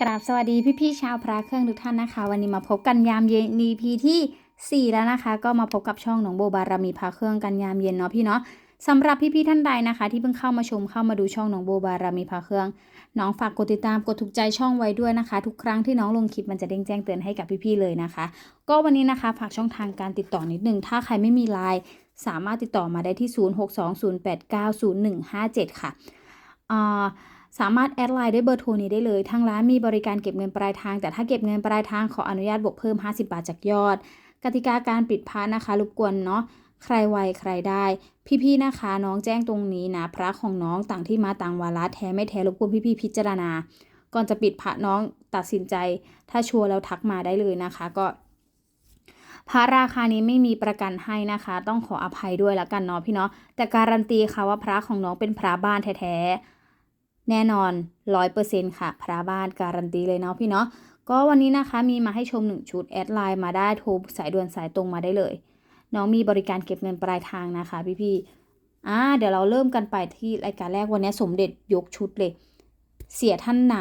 กราบสวัสดีพี่ๆชาวพระเครื่องทุกท่านนะคะ วันนี้มาพบกันยามเย็น EP ที่ 4 แล้วนะคะ ก็มาพบกับช่องหนองโบบารมีพระเครื่องกันยามเย็นเนาะพี่เนาะสำหรับพี่ๆท่านใดนะคะ ที่เพิ่งเข้ามาชมเข้ามาดูช่องหนองโบบารมีพระเครื่องน้องฝากกดติดตามกดถูกใจช่องไว้ด้วยนะคะ ทุกครั้งที่น้องลงคลิปมันจะเด้งแจ้งเตือนให้กับพี่ๆเลยนะคะ ก็วันนี้นะคะฝากช่องทางการติดต่อนิดนึงถ้าใครไม่มีไลน์สามารถติดต่อมาได้ที่ 0620890157 ค่ะอ่า สามารถแอดไลน์ด้วยเบอร์โทรนี้ได้เลย ทางร้านมีบริการเก็บเงินปลายทาง แต่ถ้าเก็บเงินปลายทางขออนุญาตบวกเพิ่ม 50 บาทจากยอด กติกาการปิดพระนะคะรบกวนเนาะใครไวใครได้ พี่ๆนะคะ น้องแจ้งตรงนี้นะ พระของน้องต่างที่มาต่างวาระแท้ไม่แท้รบกวนพี่ๆพิจารณา ก่อนจะปิดพระน้องตัดสินใจ ถ้าชัวร์แล้วทักมาได้เลยนะคะก็พระราคานี้ไม่มีประกันให้นะคะ ต้องขออภัยด้วยละกันเนาะพี่เนาะแต่การันตีค่ะว่าพระของน้องเป็นพระบ้านแท้ๆ แน่นอนร้อยเปอร์เซ็นค่ะ พระบ้านการันตีเลยเนาะพี่เนาะก็วันนี้นะคะมีมาให้ชม 1 ชุด แอดไลน์มาได้โทรสายด่วนสายตรงมาได้เลย น้องมีบริการเก็บเงินปลายทางนะคะ พี่ๆอ่าเดี๋ยวเราเริ่มกันไปที่รายการแรกวันนี้สมเด็จยกชุดเลย เสียท่านไหน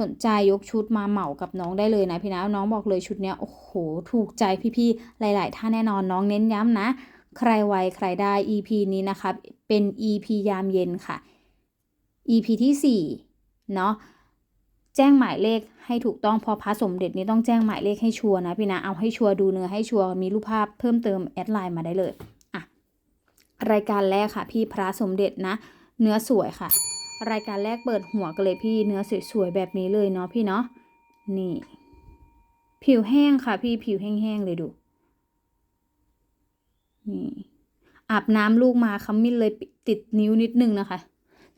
สนใจยกชุดมาเหมากับน้องได้เลยนะพี่นะน้องบอกเลยชุดเนี้ยโอ้โหถูกใจพี่ๆหลาย ๆ ท่านแน่นอนน้องเน้นย้ำนะ ใครไวใครได้ EP นี้นะคะเป็น EP ยามเย็นค่ะ EP ที่4เนาะแจ้งหมายเลขให้ถูกต้องพอพระสมเด็จนี้ต้องแจ้งหมายเลขให้ชัวร์นะพี่นะเอาให้ชัวร์ดูเนื้อให้ชัวร์มีรูปภาพเพิ่มเติมแอดไลน์มาได้เลยอะรายการแรกค่ะพี่พระสมเด็จนะ เนื้อสวยค่ะ รายการแรกเปิดหัวกันเลยพี่เนื้อสวยๆแบบนี้เลยเนาะพี่เนาะนี่ ผิวแห้งค่ะ พี่ผิวแห้งๆเลยดูนี่อาบน้ำลูกมาขมิ้นเลยติดนิ้วนิดนึงนะคะ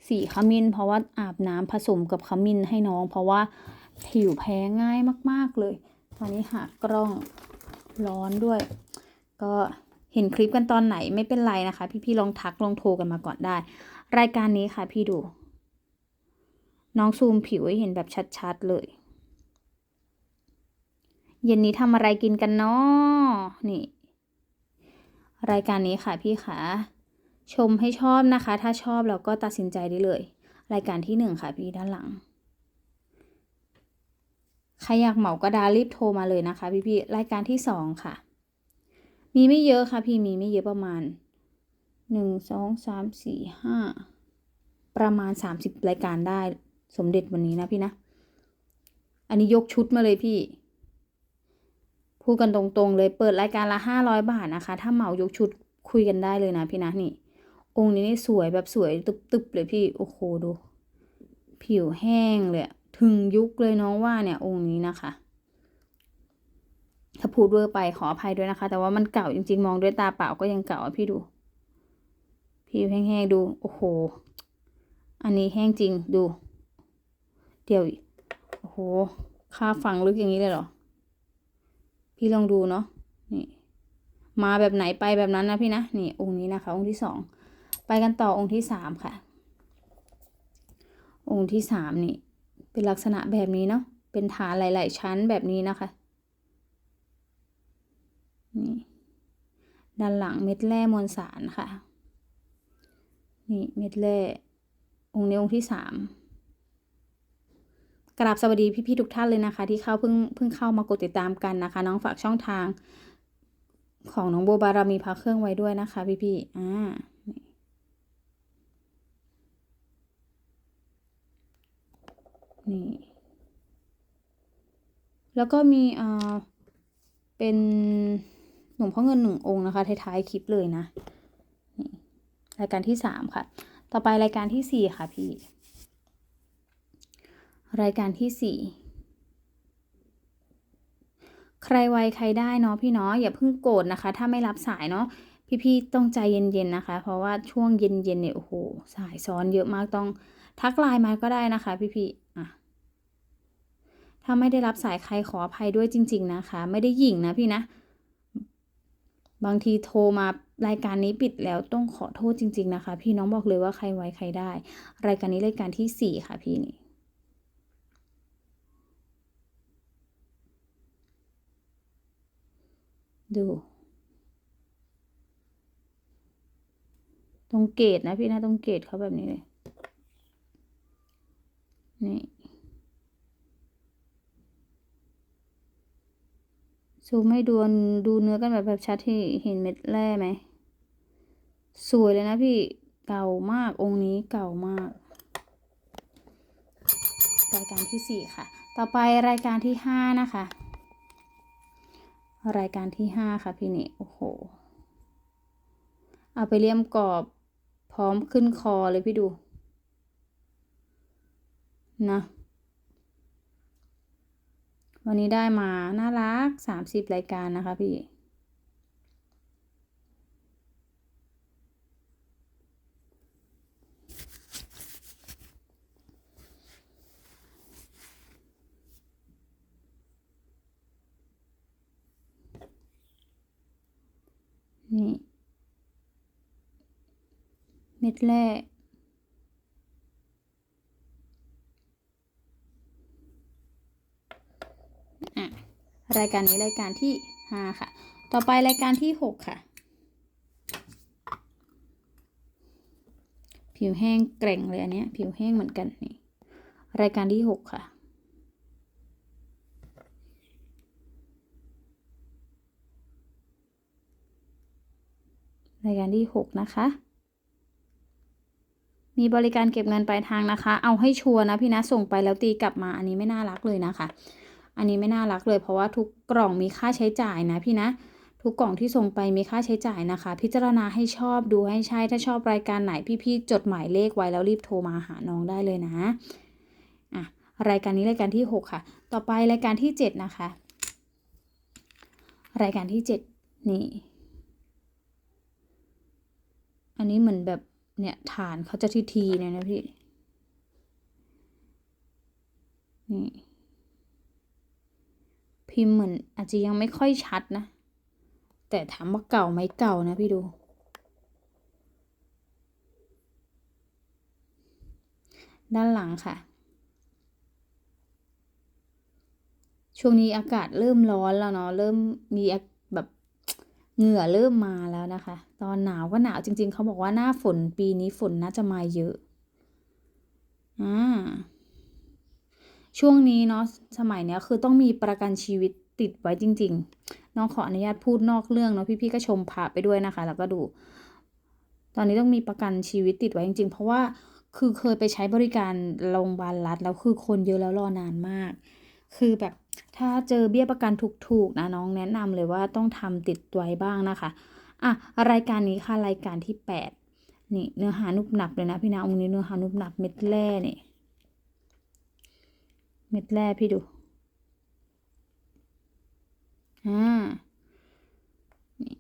สีขมิ้น เพราะว่าอาบน้ำผสมกับขมิ้นให้น้อง เพราะว่าผิวแพ้ง่ายมาก ๆ เลย ตอนนี้หากล้องร้อนด้วย ก็เห็นคลิปกันตอนไหนไม่เป็นไรนะคะ พี่ๆลองทักลองโทรกันมาก่อนได้ รายการนี้ค่ะพี่ดู น้องซูมผิวให้เห็นแบบชัดๆเลย เย็นนี้ทำอะไรกินกันเนาะนี่ รายการนี้ค่ะพี่ขา ชมให้ชอบนะคะ ถ้าชอบเราก็ตัดสินใจได้เลย รายการที่หนึ่งค่ะพี่ด้านหลัง ใครอยากเหมาก็ดารีบโทรมาเลยนะคะ พี่พี่รายการที่สองค่ะ มีไม่เยอะค่ะพี่มีไม่เยอะประมาณหนึ่งสองสามสี่ห้าประมาณสามสิบรายการได้สมเด็จวันนี้นะพี่นะ อันนี้ยกชุดมาเลยพี่พูดกันตรงๆเลยเปิดรายการละห้าร้อยบาทนะคะ ถ้าเหมายกชุดคุยกันได้เลยนะพี่นะนี่ องค์นี้นี่สวยแบบสวยตึบๆเลยพี่โอ้โหดู ผิวแห้งเลยถึงยุคเลยน้องว่าเนี่ยองค์นี้นะคะถ้าพูดเวอร์ไปขออภัยด้วยนะคะ แต่ว่ามันเก่าจริงๆ มองด้วยตาเปล่าก็ยังเก่าอะพี่ดูผิวแห้งๆดูโอ้โห อันนี้แห้งจริงดู เดี๋ยวโอ้โหค่าฝังลึกอย่างนี้เลยเหรอ พี่ลองดูเนาะนี่มาแบบไหนไปแบบนั้นนะพี่นะนี่องค์นี้นะคะ องค์ที่สอง ไปกันต่อองค์ที่สามค่ะ องค์ที่สามนี่ เป็นลักษณะแบบนี้เนาะ เป็นฐานหลาย ๆ ชั้นแบบนี้นะคะ นี่ ด้านหลังเม็ดแร่มวลสารค่ะ นี่เม็ดแร่ องค์นี้องค์ที่สามกราบสวัสดีพี่ๆทุกท่านเลยนะคะ ที่เข้าเพิ่งเพิ่งเข้ามากดติดตามกันนะคะ น้องฝากช่องทางของน้องโบบารามีพระเครื่องไว้ด้วยนะคะ พี่ๆอ่า นี่ แล้วก็มีอ่าเป็นหลวงพ่อเงินหนึ่งองค์นะคะท้ายๆคลิปเลยนะนี่รายการที่สามค่ะ ต่อไปรายการที่สี่ค่ะพี่ รายการที่สี่ใครไวใครได้เนาะพี่เนาะอย่าเพิ่งโกรธนะคะ ถ้าไม่รับสายเนาะพี่ๆต้องใจเย็นๆนะคะ เพราะว่าช่วงเย็นๆเนี่ยโอ้โหสายซ้อนเยอะมากต้อง ทักไลน์มาก็ได้นะคะ พี่ๆอะถ้าไม่ได้รับสายใครขออภัยด้วยจริง ๆนะคะ ไม่ได้หยิ่งนะพี่นะ บางทีโทรมารายการนี้ปิดแล้วต้องขอโทษจริง ๆนะคะ พี่น้องบอกเลยว่าใครไวใครได้ รายการนี้รายการที่สี่ค่ะพี่นี่ดู ตรงเกตนะพี่นะตรงเกตเขาแบบนี้เลย นี่ซูมให้ดูดูเนื้อกันแบบแบบชัดที่เห็นเม็ดแร่ไหม สวยเลยนะพี่เก่ามากองค์นี้เก่ามาก รายการที่สี่ค่ะ ต่อไปรายการที่ห้านะคะ รายการที่ห้าค่ะพี่นี่โอ้โห เอาไปเลี่ยมกรอบพร้อมขึ้นคอเลยพี่ดู นะวันนี้ได้มาน่ารักสามสิบรายการนะคะพี่ นี่ เม็ดแรกอะ รายการนี้รายการที่ห้าค่ะ ต่อไปรายการที่หกค่ะ ผิวแห้งแกร่งเลยอันเนี้ย ผิวแห้งเหมือนกันนี่รายการที่หกค่ะรายการที่หกนะคะ มีบริการเก็บเงินปลายทางนะคะ เอาให้ชัวร์นะพี่นะ ส่งไปแล้วตีกลับมา อันนี้ไม่น่ารักเลยนะคะ อันนี้ไม่น่ารักเลย เพราะว่าทุกกล่องมีค่าใช้จ่ายนะพี่นะทุกกล่องที่ส่งไปมีค่าใช้จ่ายนะคะ พิจารณาให้ชอบดูให้ใช่ถ้าชอบรายการไหนพี่ๆจดหมายเลขไว้แล้วรีบโทรมาหาน้องได้เลยนะอะรายการนี้รายการที่หกค่ะ ต่อไปรายการที่เจ็ดนะคะ รายการที่เจ็ดนี่ อันนี้เหมือนแบบเนี่ยฐานเขาจะทีทีเนี่ยนะพี่นี่ พิมพ์เหมือนอาจจะยังไม่ค่อยชัดนะ แต่ถามว่าเก่าไหมเก่านะพี่ดู ด้านหลังค่ะ ช่วงนี้อากาศเริ่มร้อนแล้วเนาะเริ่มมีแบบเหงื่อเริ่มมาแล้วนะคะ ตอนหนาวก็หนาวจริง ๆ เขาบอกว่าหน้าฝนปีนี้ฝนน่าจะมาเยอะอ่า ช่วงนี้เนาะสมัยเนี้ยคือต้องมีประกันชีวิตติดไว้จริง ๆ น้องขออนุญาตพูดนอกเรื่องเนาะพี่ๆก็ชมพระไปด้วยนะคะ แล้วก็ดู ตอนนี้ต้องมีประกันชีวิตติดไว้จริง ๆ เพราะว่าคือเคยไปใช้บริการโรงพยาบาลรัฐแล้วคือคนเยอะแล้วรอนานมาก คือแบบถ้าเจอเบี้ยประกันถูกๆนะน้องแนะนำเลยว่าต้องทำติดตัวไว้บ้างนะคะอะรายการนี้ค่ะรายการที่แปดนี่เนื้อหานุบหนับเลยนะพี่นะองค์นี้เนื้อหานุบหนับเม็ดแร่เนี่ย เม็ดแร่พี่ดู อ่า นี่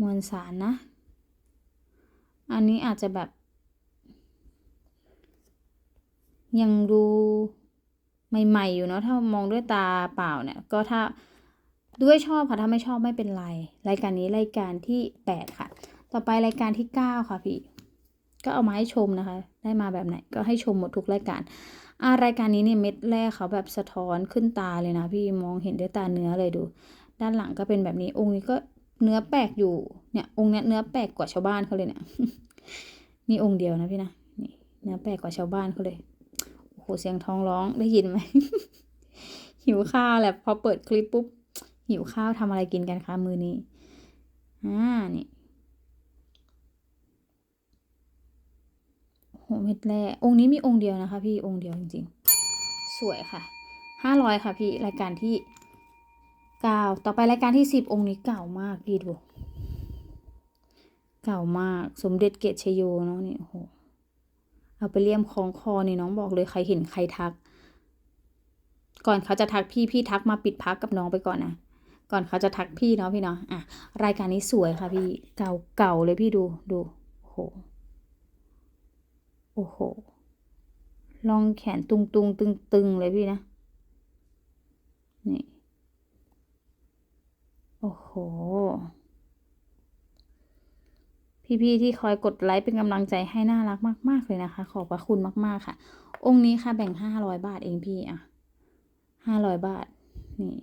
มวลสารนะ อันนี้อาจจะแบบ ยังดูใหม่ ๆ อยู่เนาะ ถ้ามองด้วยตาเปล่าเนี่ย ก็ถ้าด้วยชอบค่ะ ถ้าไม่ชอบไม่เป็นไร รายการนี้รายการที่แปดค่ะ ต่อไปรายการที่เก้าค่ะพี่ ก็เอามาให้ชมนะคะ ได้มาแบบไหนก็ให้ชมหมดทุกรายการ รายการนี้เนี่ยเม็ดแรกเขาแบบสะท้อนขึ้นตาเลยนะพี่มองเห็นด้วยตาเนื้อเลยดู ด้านหลังก็เป็นแบบนี้องค์นี้ก็เนื้อแปลกอยู่เนี่ย องค์เนี้ยเนื้อแปลกกว่าชาวบ้านเขาเลยเนี่ยมีองค์เดียวนะพี่นะนี่เนื้อแปลกกว่าชาวบ้านเขาเลยโอ้โหเสียงท้องร้องได้ยินไหมหิวข้าวแหละพอเปิดคลิปปุ๊บหิวข้าวทำอะไรกินกันคะมือนี้อ่านี่ โอ้โหเม็ดแรกองค์นี้มีองค์เดียวนะคะพี่องค์เดียวจริงๆ สวยค่ะห้าร้อยค่ะพี่รายการที่เก้าต่อไปรายการที่สิบองค์นี้เก่ามากดีดูเก่ามากสมเด็จเกตชโยเนาะนี่โอ้โหเอาไปเลี่ยมคล้องคอนี่น้องบอกเลยใครเห็นใครทัก ก่อนเขาจะทักพี่พี่ทักมาปิดพักกับน้องไปก่อนนะก่อนเขาจะทักพี่เนาะพี่เนาะอะรายการนี้สวยค่ะพี่เก่าเก่าเลยพี่ดูดูโอ้โห โอ้โห ลองแขนตุงตุงตึงตึงเลยพี่นะ นี่ โอ้โห พี่ๆที่คอยกดไลค์เป็นกำลังใจให้น่ารักมาก ๆ เลยนะคะ ขอบพระคุณมาก ๆ ค่ะ องค์นี้ค่ะแบ่งห้าร้อยบาทเองพี่อะห้าร้อยบาท นี่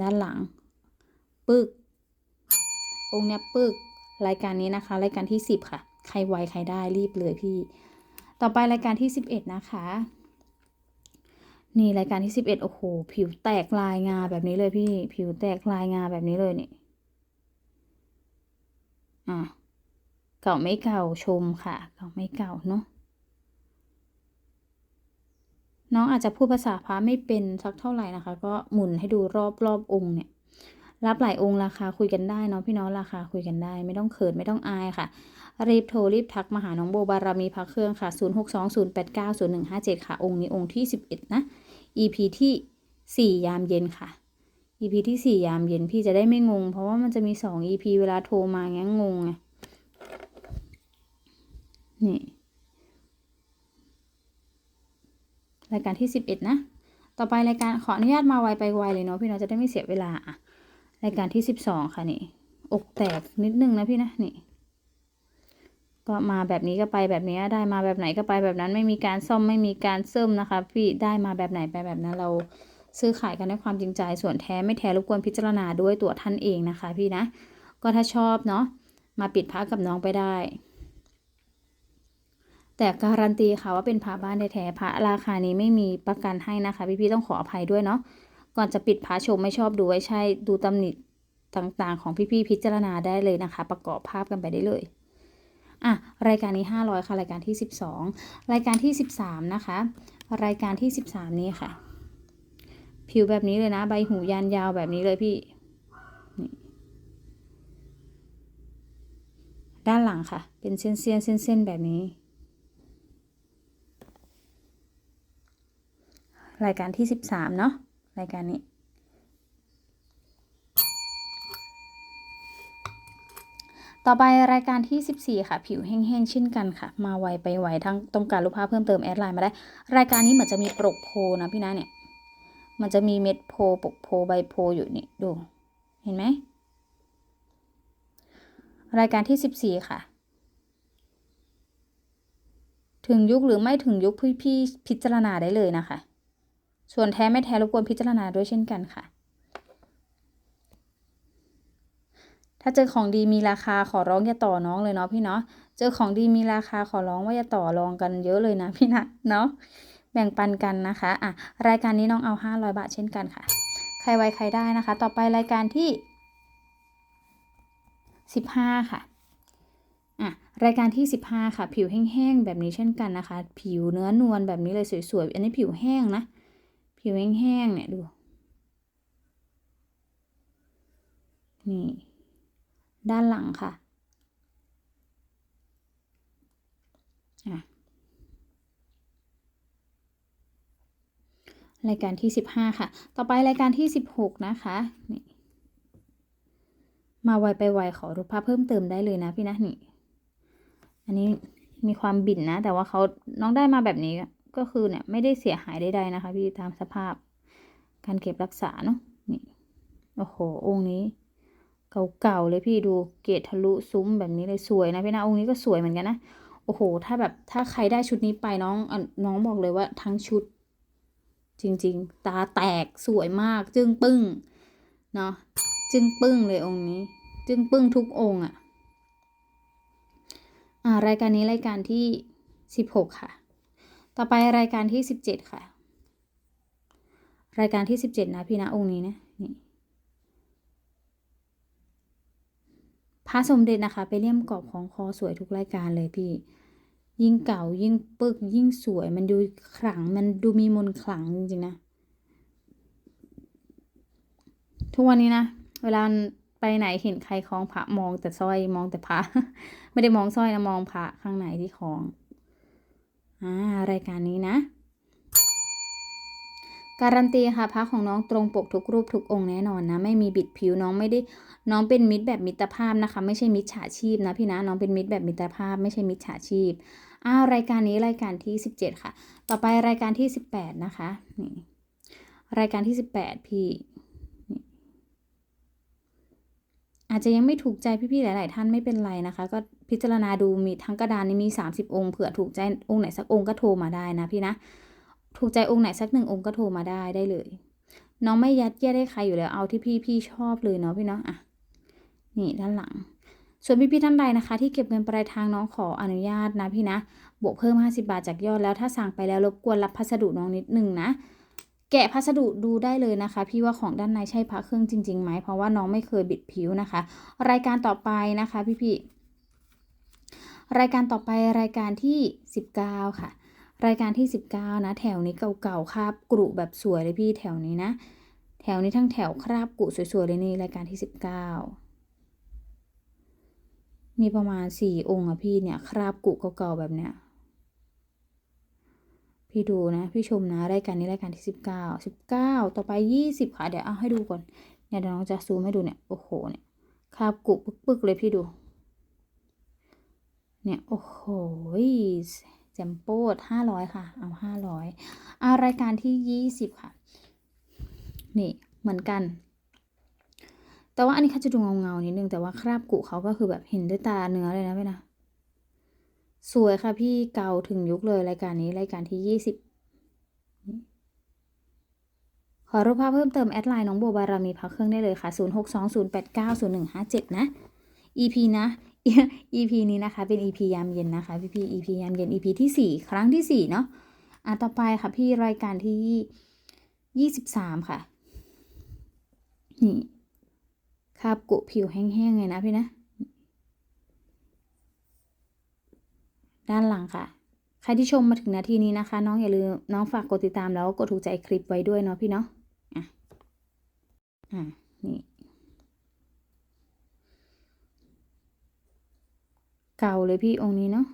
ด้านหลัง ปึก องค์เนี้ยปึกรายการนี้นะคะ รายการที่สิบค่ะ ใครไวใครได้รีบเลยพี่ ต่อไปรายการที่สิบเอ็ดนะคะ นี่รายการที่สิบเอ็ดโอ้โห ผิวแตกลายงาแบบนี้เลยพี่ ผิวแตกลายงาแบบนี้เลยนี่อะเก่าไม่เก่าชมค่ะ เก่าไม่เก่าเนาะน้องอาจจะพูดภาษาพระไม่เป็นสักเท่าไหร่นะคะ ก็หมุนให้ดูรอบรอบองค์เนี่ย รับหลายองค์ราคาคุยกันได้เนาะพี่น้องราคาคุยกันได้ ไม่ต้องเขินไม่ต้องอายค่ะ รีบโทรรีบทักมาหาน้องโบบารมีพระเครื่องค่ะ 0620890157 ค่ะ องค์นี้องค์ที่ 11 นะ EP ที่ 4 ยามเย็นค่ะ EP ที่ 4 ยามเย็นพี่จะได้ไม่งง เพราะว่ามันจะมี 2 EP เวลาโทรมาเงี้ยงงไงนี่รายการที่ 11 นะ ต่อไปรายการขออนุญาตมาไวไปไวเลยเนาะพี่เนาะจะได้ไม่เสียเวลาอะรายการที่ 12 ค่ะนี่ อกแตกนิดนึงนะพี่นะนี่ ก็มาแบบนี้ก็ไปแบบนี้ได้มาแบบไหนก็ไปแบบนั้นไม่มีการซ่อมไม่มีการเสริมนะคะ พี่ได้มาแบบไหนไปแบบนั้นเราซื้อขายกันด้วยความจริงใจ ส่วนแท้ไม่แท้รบกวนพิจารณาด้วยตัวท่านเองนะคะ พี่นะ ก็ถ้าชอบเนาะมาปิดพระกับน้องไปได้ แต่การันตีค่ะว่าเป็นพระบ้านแท้พระราคานี้ไม่มีประกันให้นะคะ พี่ๆต้องขออภัยด้วยเนาะก่อนจะปิดพระชมไม่ชอบดูไว้ใช่ดูตำหนิต่างๆ ของพี่ๆพิจารณาได้เลยนะคะ ประกอบภาพกันไปได้เลย อะรายการนี้ 500 ค่ะ รายการที่ 12 รายการที่ 13 นะคะ รายการที่ 13 นี้ค่ะ ผิวแบบนี้เลยนะ ใบหูยานยาวแบบนี้เลยพี่ ด้านหลังค่ะ เป็นเส้นเส้นเส้นเส้นๆแบบนี้ รายการที่ 13 เนาะรายการนี้ ต่อไปรายการที่ 14 ค่ะ ผิวแห้งๆเช่นกันค่ะ มาไวไปไวทั้งต้องการรูปภาพเพิ่มเติมแอดไลน์มาได้ รายการนี้เหมือนจะมีปกโพนะพี่นะเนี่ย มันจะมีเม็ดโพปกโพใบโพอยู่นี่ดู เห็นไหม รายการที่ 14 ค่ะ ถึงยุคหรือไม่ถึงยุคพี่พี่พิจารณาได้เลยนะคะ ส่วนแท้ไม่แท้รบกวนพิจารณาด้วยเช่นกันค่ะ ถ้าเจอของดีมีราคาขอร้องอย่าต่อน้องเลยเนาะพี่เนาะ เจอของดีมีราคาขอร้องว่าอย่าต่อรองกันเยอะเลยนะพี่นะเนาะ แบ่งปันกันนะคะอะรายการนี้น้องเอา 500 บาทเช่นกันค่ะ ใครไวใครได้นะคะ ต่อไปรายการที่ 15 ค่ะอะรายการที่ 15 ค่ะ ผิวแห้งๆแบบนี้เช่นกันนะคะ ผิวเนื้อนวลแบบนี้เลยสวยๆ อันนี้ผิวแห้งนะ ผิวแห้งๆเนี่ยดู นี่ ด้านหลังค่ะรายการที่ 15 ค่ะ ต่อไปรายการที่ 16 นะคะ นี่ มาไวไปไวขอรูปภาพเพิ่มเติมได้เลยนะพี่นะนี่ อันนี้มีความบิ่นนะ แต่ว่าเขาน้องได้มาแบบนี้ก็คือเนี่ยไม่ได้เสียหายใดๆนะคะ พี่ตามสภาพ การเก็บรักษาเนาะ นี่ โอ้โห องค์นี้ เก่าๆเลยพี่ดูเกตทะลุซุ้มแบบนี้เลยสวยนะพี่นะองค์นี้ก็สวยเหมือนกันนะโอ้โห ถ้าแบบถ้าใครได้ชุดนี้ไปน้องน้องบอกเลยว่าทั้งชุด จริงๆ ตาแตกสวยมากจึ้งปึ้งเนาะจึ้งปึ้งเลยองค์นี้ จึ้งปึ้งทุกองค์อะอ่ารายการนี้รายการที่สิบหกค่ะ ต่อไปรายการที่สิบเจ็ดค่ะ รายการที่สิบเจ็ดนะพี่นะองค์นี้นะนี่ พระสมเด็จนะคะไปเลี่ยมกรอบของคอสวยทุกรายการเลยพี่ ยิ่งเก่ายิ่งปึกยิ่งสวย มันดูขลังมันดูมีมนขลังจริงๆนะ ทุกวันนี้นะ เวลาไปไหนเห็นใครคล้องพระมองแต่สร้อยมองแต่พระไม่ได้มองสร้อยนะมองพระข้างในที่คล้องอ่ารายการนี้นะ การันตีค่ะพระของน้องตรงปกทุกรูปทุกองค์แน่นอนนะไม่มีบิดผิวน้องไม่ได้น้องเป็นมิตรแบบมิตรภาพนะคะ ไม่ใช่มิจฉาชีพนะพี่นะน้องเป็นมิตรแบบมิตรภาพ ไม่ใช่มิจฉาชีพอ้าวรายการนี้รายการที่สิบเจ็ดค่ะ ต่อไปรายการที่สิบแปดนะคะนี่รายการที่สิบแปดพี่นี่อาจจะยังไม่ถูกใจพี่ๆ หลาย ๆ ท่านไม่เป็นไรนะคะ ก็พิจารณาดูมีทั้งกระดานนี้มีสามสิบองค์เผื่อถูกใจองค์ไหนสักองค์ก็โทรมาได้นะพี่นะ ถูกใจองค์ไหนสักหนึ่งองค์ก็โทรมาได้ได้เลย น้องไม่ยัดเยียดให้ใครอยู่แล้วเอาที่พี่พี่ชอบเลยเนาะพี่เนาะอะนี่ด้านหลัง ส่วนพี่พี่ท่านใดนะคะ ที่เก็บเงินปลายทางน้องขออนุญาตนะพี่นะ บวกเพิ่ม 50 บาทจากยอดแล้วถ้าสั่งไปแล้วรบกวนรับพัสดุน้องนิดนึงนะแกะพัสดุดูได้เลยนะคะ พี่ว่าของด้านในใช่พระเครื่องจริงๆไหมเพราะว่าน้องไม่เคยบิดผิวนะคะ รายการต่อไปนะคะพี่ๆรายการต่อไปรายการที่ 19 ค่ะ รายการที่ 19 นะ แถวนี้เก่าๆคราบกรุแบบสวยเลยพี่แถวนี้นะ แถวนี้ทั้งแถวคราบกรุสวยๆเลยนี่รายการที่ 19 มีประมาณ 4 องค์อะพี่เนี่ยคราบกรุเก่าๆแบบเนี้ยพี่ดูนะพี่ชมนะรายการนี้รายการที่สิบเก้าสิบเก้าต่อไปยี่สิบค่ะ เดี๋ยวเอาให้ดูก่อนเนี่ยเดี๋ยวน้องจะซูมให้ดูเนี่ยโอ้โหเนี่ยคราบกุปึกๆเลยพี่ดู เนี่ยโอ้โห จมโป้ห้าร้อยค่ะ เอาห้าร้อยเอารายการที่ยี่สิบค่ะ นี่เหมือนกัน แต่ว่าอันนี้เขาจะดูเงาๆนิดนึง แต่ว่าคราบกุเขาก็คือแบบเห็นด้วยตาเนื้อเลยนะพี่นะ สวยค่ะพี่เก่าถึงยุคเลยรายการนี้รายการที่ยี่สิบขอรูปภาพเพิ่มเติม แอดไลน์น้องโบบารามีพักเครื่องได้เลยค่ะ 0 6 2 0 8 9 0 1 5 7 นะ EP นะ EP นี้นะคะ เป็น EP ยามเย็นนะคะ พี่พี่ EP ยามเย็น EP ที่ 4 ครั้งที่ 4 เนาะอะต่อไปค่ะพี่รายการที่ 23 ค่ะ นี่คาบกุผิวแห้งๆเลยนะพี่นะ ด้านหลังค่ะ ใครที่ชมมาถึงนาทีนี้นะคะ น้องอย่าลืมน้องฝากกดติดตามแล้วก็กดถูกใจคลิปไว้ด้วยเนาะพี่เนาะอะอะนี่ เก่าเลยพี่องค์นี้เนาะ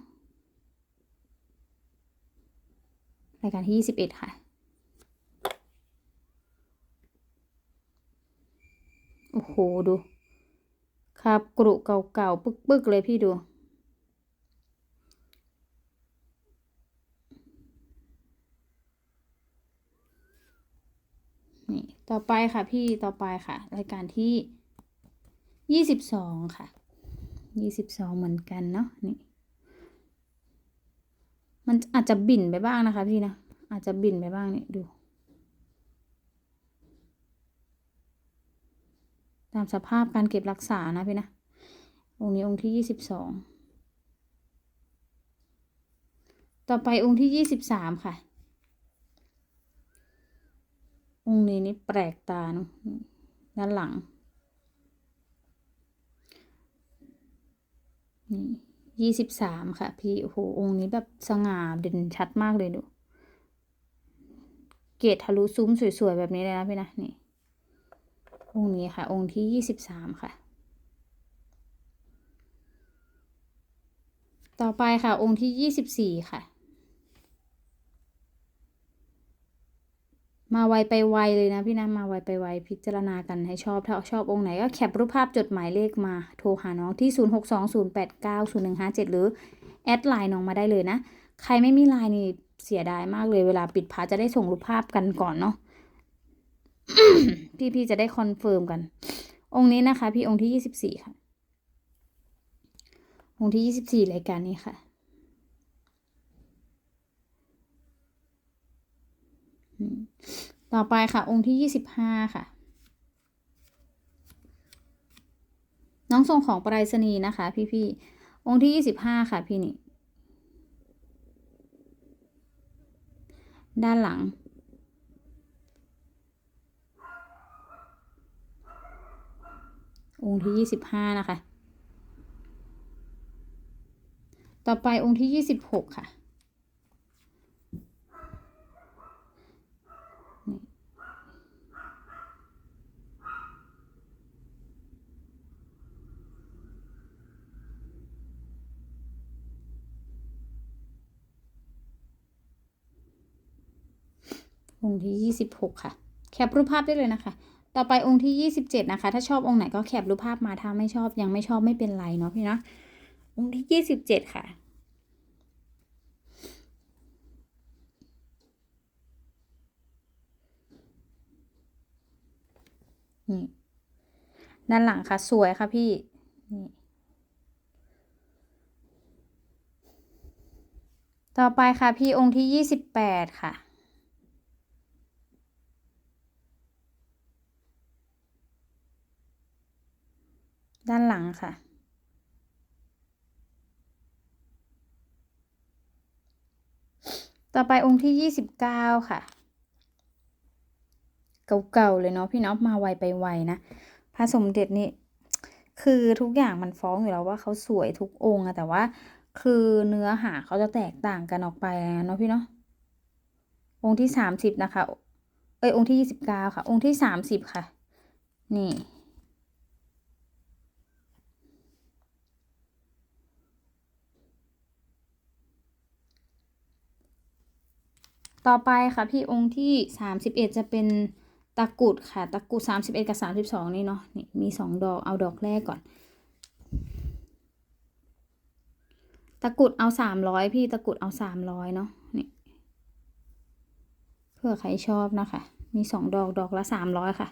รายการที่ยี่สิบเอ็ดค่ะ โอ้โห ดูครับกรุเก่าๆ ปึกๆ เลยพี่ดู นี่ ต่อไปค่ะพี่ต่อไปค่ะ รายการที่ยี่สิบสองค่ะ ยี่สิบสองเหมือนกันเนาะนี่มันอาจจะบิ่นไปบ้างนะคะพี่นะ อาจจะบิ่นไปบ้างนี่ดู ตามสภาพการเก็บรักษานะพี่นะ องค์นี้องค์ที่ยี่สิบสองต่อไปองค์ที่ยี่สิบสามค่ะ องค์นี้นี่แปลกตาเนาะด้านหลัง นี่ยี่สิบสามค่ะ พี่โอ้โหองค์นี้แบบสง่าเด่นชัดมากเลยดู เกตทะลุซุ้มสวยๆ แบบนี้เลยนะพี่นะนี่ องค์นี้ค่ะ องค์ที่ยี่สิบสามค่ะ ต่อไปค่ะองค์ที่ยี่สิบสี่ค่ะ มาไวไปไวเลยนะพี่นะมาไวไปไวพิจารณากันให้ชอบ ถ้าชอบองค์ไหนก็แคปรูปภาพจดหมายเลขมาโทรหาน้องที่ 0620890157 หรือ แอดไลน์น้องมาได้เลยนะ ใครไม่มีไลน์นี่เสียดายมากเลยเวลาปิดพาจะได้ส่งรูปภาพกันก่อนเนาะพี่ๆจะได้คอนเฟิร์มกัน องค์นี้นะคะ พี่องค์ที่ยี่สิบสี่ค่ะ องค์ที่ยี่สิบสี่รายการนี้ค่ะ ต่อไปค่ะ องค์ที่ยี่สิบห้าค่ะ น้องส่งของปรษณีย์นะคะ พี่ๆองค์ที่ยี่สิบห้าค่ะ พี่นี่ ด้านหลัง องค์ที่ยี่สิบห้านะคะ ต่อไปองค์ที่ยี่สิบหกค่ะ องค์ที่ยี่สิบหกค่ะ แคปรูปภาพได้เลยนะคะ ต่อไปองค์ที่ยี่สิบเจ็ดนะคะ ถ้าชอบองค์ไหนก็แคปรูปภาพมาถ้าไม่ชอบยังไม่ชอบไม่เป็นไรเนาะพี่เนาะองค์ที่ยี่สิบเจ็ดค่ะนี่ด้านหลังค่ะสวยค่ะพี่นี่ต่อไปค่ะพี่องค์ที่ยี่สิบแปดค่ะ ด้านหลังค่ะ ต่อไปองค์ที่ยี่สิบเก้าค่ะ เก่าๆเลยเนาะพี่เนาะมาไวไปไวนะพระสมเด็จนี่คือทุกอย่างมันฟ้องอยู่แล้วว่าเขาสวยทุกองค์อะแต่ว่า คือเนื้อหาเขาจะแตกต่างกันออกไปเนาะพี่เนาะองค์ที่สามสิบนะคะ เอ้ยองค์ที่ยี่สิบเก้าค่ะ องค์ที่สามสิบค่ะ นี่ ต่อไปค่ะพี่องค์ที่สามสิบเอ็ดจะเป็นตะกุดค่ะ ตะกุดสามสิบเอ็ดกับสามสิบสองนี่เนาะนี่มีสองดอกเอาดอกแรกก่อน ตะกุดเอาสามร้อยพี่ตะกุดเอาสามร้อยเนาะนี่เพื่อใครชอบนะคะ มีสองดอกดอกละสามร้อยค่ะ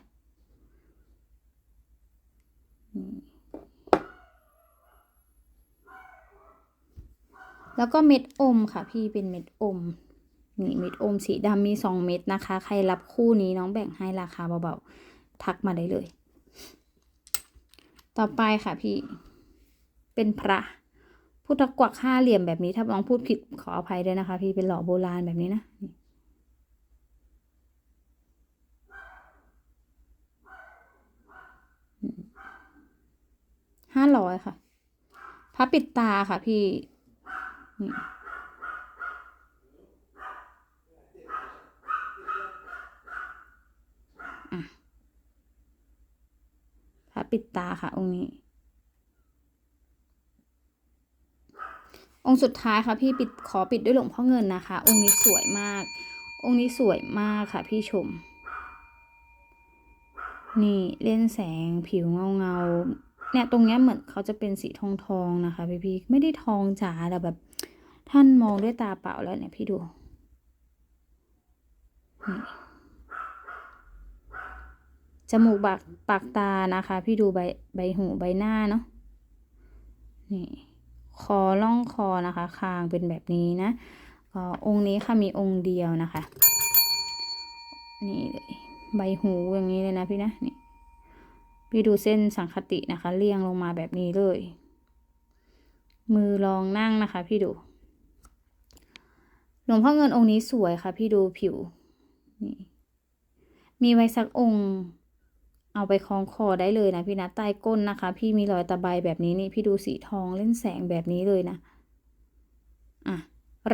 แล้วก็เม็ดอมค่ะ พี่เป็นเม็ดอม นี่เม็ดอมสีดำมีสองเม็ดนะคะ ใครรับคู่นี้น้องแบ่งให้ราคาเบาๆ ทักมาได้เลย ต่อไปค่ะพี่ เป็นพระพุทธกวักห้าเหลี่ยมแบบนี้ถ้าน้องพูดผิดขออภัยด้วยนะคะ พี่เป็นหล่อโบราณแบบนี้นะห้าร้อยค่ะพระปิดตาค่ะพี่นี่อะ พระปิดตาค่ะ องค์นี้ องค์สุดท้ายค่ะพี่ปิดขอปิดด้วยหลวงพ่อเงินนะคะ องค์นี้สวยมาก องค์นี้สวยมากค่ะ พี่ชม นี่เล่นแสงผิวเงาเงาเนี่ยตรงเนี้ยเหมือนเขาจะเป็นสีทองทองนะคะพี่พี่ไม่ได้ทองจ๋าแต่แบบ ท่านมองด้วยตาเปล่าแล้วเนี่ยพี่ดูนี่ จมูกปากปากตานะคะ พี่ดูใบใบหูใบหน้าเนาะนี่คอล่องคอนะคะคางเป็นแบบนี้นะก็องค์นี้ค่ะมีองค์เดียวนะคะ นี่เลยใบหูอย่างนี้เลยนะพี่นะนี่พี่ดูเส้นสังคตินะคะ เรียงลงมาแบบนี้เลย มือรองนั่งนะคะ พี่ดูหลวงพ่อเงินองค์นี้สวยค่ะ พี่ดูผิวนี่มีไว้สักองค์ เอาไปคล้องคอได้เลยนะพี่นะใต้ก้นนะคะ พี่มีรอยตะไบแบบนี้นี่พี่ดูสีทองเล่นแสงแบบนี้เลยนะอะ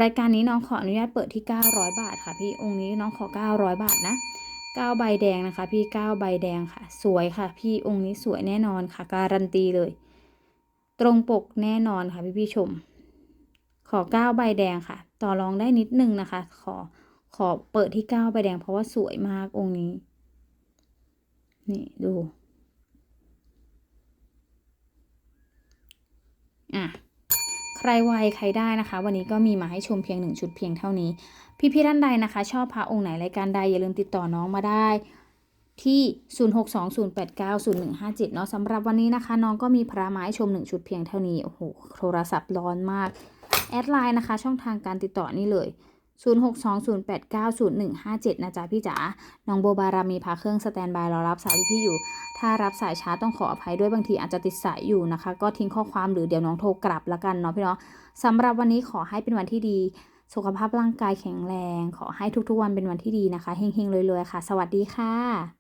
รายการนี้น้องขออนุญาตเปิดที่ 900 บาทค่ะ พี่องค์นี้น้องขอ 900 บาทนะ9ใบแดงนะคะ พี่9ใบแดงค่ะ สวยค่ะ พี่องค์นี้สวยแน่นอนค่ะ การันตีเลย ตรงปกแน่นอนค่ะพี่พี่ชม ขอ9ใบแดงค่ะ ต่อรองได้นิดนึงนะคะ ขอขอเปิดที่9ใบแดงเพราะว่าสวยมากองค์นี้ นี่ดู อะ ใครไวใครได้นะคะ วันนี้ก็มีมาให้ชมเพียงหนึ่งชุดเพียงเท่านี้ พี่ๆท่านใดนะคะ ชอบพระองค์ไหนรายการใดอย่าลืมติดต่อน้องมาได้ที่ 0620890157 เนาะสำหรับวันนี้นะคะ น้องก็มีพระไมา้ชมหนึ่งชุดเพียงเท่านี้ โอ้โห โทรศัพท์ร้อนมาก แอดไลน์นะคะ ช่องทางการติดต่อนี่เลย 0620890157 นะจ๊ะพี่จ๋า น้องโบบารามีพาเครื่องสแตนบายรอรับสายพี่อยู่ ถ้ารับสายช้าต้องขออภัยด้วยบางทีอาจจะติดสายอยู่นะคะ ก็ทิ้งข้อความหรือเดี๋ยวน้องโทรกลับละกันเนาะพี่เนาะสำหรับวันนี้ขอให้เป็นวันที่ดี สุขภาพร่างกายแข็งแรง ขอให้ทุกๆวันเป็นวันที่ดีนะคะ เฮงๆรวยๆค่ะ สวัสดีค่ะ